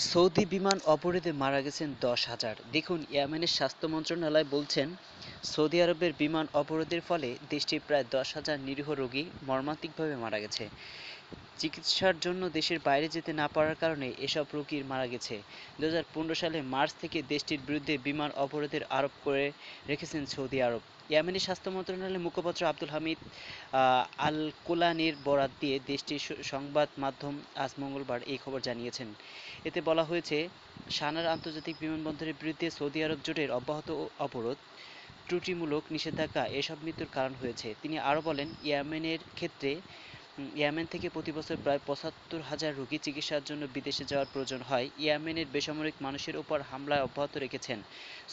Saudi বিমান অবরোধে মারা গেছেন দশ হাজার। দেখুন, ইয়ামেনের স্বাস্থ্য মন্ত্রণালয় বলছেন, সৌদি আরবের বিমান অবরোধের ফলে দেশটির প্রায় দশ হাজার নিরীহ রোগী মর্মান্তিকভাবে মারা গেছে। চিকিৎসার জন্য দেশের বাইরে যেতে না পারার কারণে এসব রোগীর মারা গেছে। দুহাজার পনেরো সালে মার্চ থেকে দেশটির বিরুদ্ধে বিমান অবরোধের আরোপ করে রেখেছেন সৌদি আরব। ইয়েমেনি স্বাস্থ্য মন্ত্রণালয়ের মুখপাত্র আব্দুল হামিদ আল কোলানির বরাত দিয়ে দেশটির সংবাদ মাধ্যম আজ মঙ্গলবার এই খবর জানিয়েছেন। এতে বলা হয়েছে, সানার আন্তর্জাতিক বিমানবন্দরের বিরুদ্ধে সৌদি আরব জোটের অব্যাহত অবরোধ, ত্রুটিমূলক নিষেধাজ্ঞা, এসব মৃত্যুর কারণ হয়েছে। তিনি আরও বলেন, ইয়েমেনের ক্ষেত্রে ইয়েমেন থেকে প্রতি বছর প্রায় পঁচাত্তর হাজার রোগী চিকিৎসার জন্য বিদেশে যাওয়ার প্রয়োজন হয়। ইয়েমেনের বেসামরিক মানুষের উপর হামলায় অব্যাহত রেখেছেন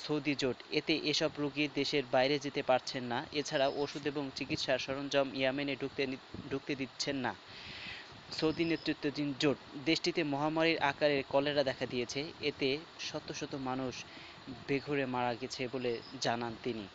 সৌদি জোট। এতে এসব রোগী দেশের বাইরে যেতে পারছেন না। এছাড়া ওষুধ এবং চিকিৎসার সরঞ্জাম ইয়েমেনে ঢুকতে ঢুকতে দিচ্ছেন না। সৌদি নেতৃত্বাধীন জোট দেশটিতে মহামারীর আকারে কলেরা দেখা দিয়েছে। এতে শত শত মানুষ বেঘরে মারা গেছে বলে জানান তিনি।